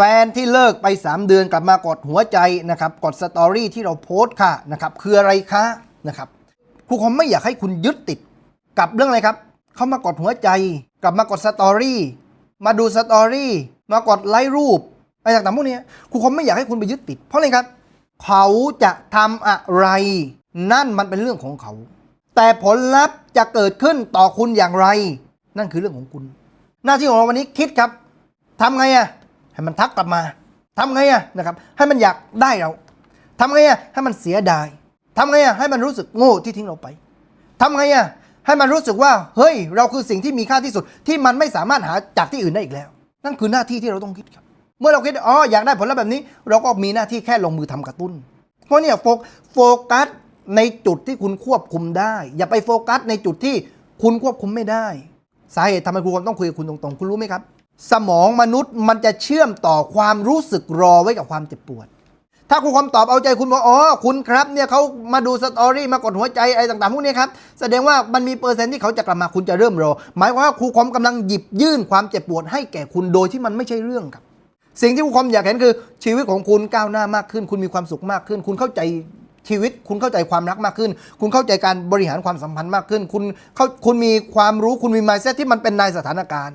แฟนที่เลิกไป 3 เดือนกลับมากดหัวใจนะครับกดสตอรี่ที่เราโพสต์ค่ะนะครับคืออะไรคะนะครับครูคอมไม่อยากให้คุณยึดติดกับเรื่องอะไรครับ เขามากดหัวใจ กลับมากดสตอรี่มาดูสตอรี่มากดไลค์รูปอะไรต่างๆพวกนี้ครูคอมไม่อยากให้คุณไปยึดติด เพราะอะไรครับ เขาจะทำอะไร นั่นมันเป็นเรื่องของเขา แต่ผลลัพธ์จะเกิดขึ้นต่อคุณอย่างไร นั่นคือเรื่องของคุณ หน้าที่ของเราวันนี้คิดครับทำไงอะ ให้มันทักกลับมาทำไงอะนะครับให้มันอยากได้เราทำไงอะให้มันเสียดายทำไงอะให้มันรู้สึกโง่ที่ทิ้งเราไปทำไงอะให้มันรู้สึกว่าเฮ้ย เราคือสิ่งที่มีค่าที่สุดที่มันไม่สามารถหาจากที่อื่นได้อีกแล้ว นั่นคือหน้าที่ที่เราต้องคิดครับ เมื่อเราคิดอ๋ออยากได้ผลลัพธ์แบบนี้ เราก็มีหน้าที่แค่ลงมือทำกระตุ้น เพราะเนี่ยโฟกัสในจุดที่คุณควบคุมได้ อย่าไปโฟกัสในจุดที่คุณควบคุมไม่ได้ สาเหตุทำไมครูความต้องคุยกับคุณตรงๆ คุณรู้ไหมครับ สมองมนุษย์มันจะเชื่อมต่อความรู้สึกรอไว้กับความเจ็บปวด ถ้าครูความตอบเอาใจคุณบอกอ๋อคุณครับเนี่ยเขามาดูสตอรี่มากดหัวใจอะไรต่างๆพวกนี้ครับแสดงว่ามันมีเปอร์เซ็นต์ที่เขาจะกลับมาคุณจะเริ่มรอ หมายความว่าครูความกำลังหยิบยื่นความเจ็บปวดให้แก่คุณโดยที่มันไม่ใช่เรื่องครับ สิ่งที่ครูความอยากเห็นคือ ชีวิตของคุณก้าวหน้ามากขึ้น คุณมีความสุขมากขึ้น คุณเข้าใจชีวิตคุณเข้าใจความรักมากขึ้น คุณเข้าใจการบริหารความสัมพันธ์มากขึ้น คุณเข้าคุณมีความรู้คุณมี mindset ที่มันเป็นนายสถานการณ์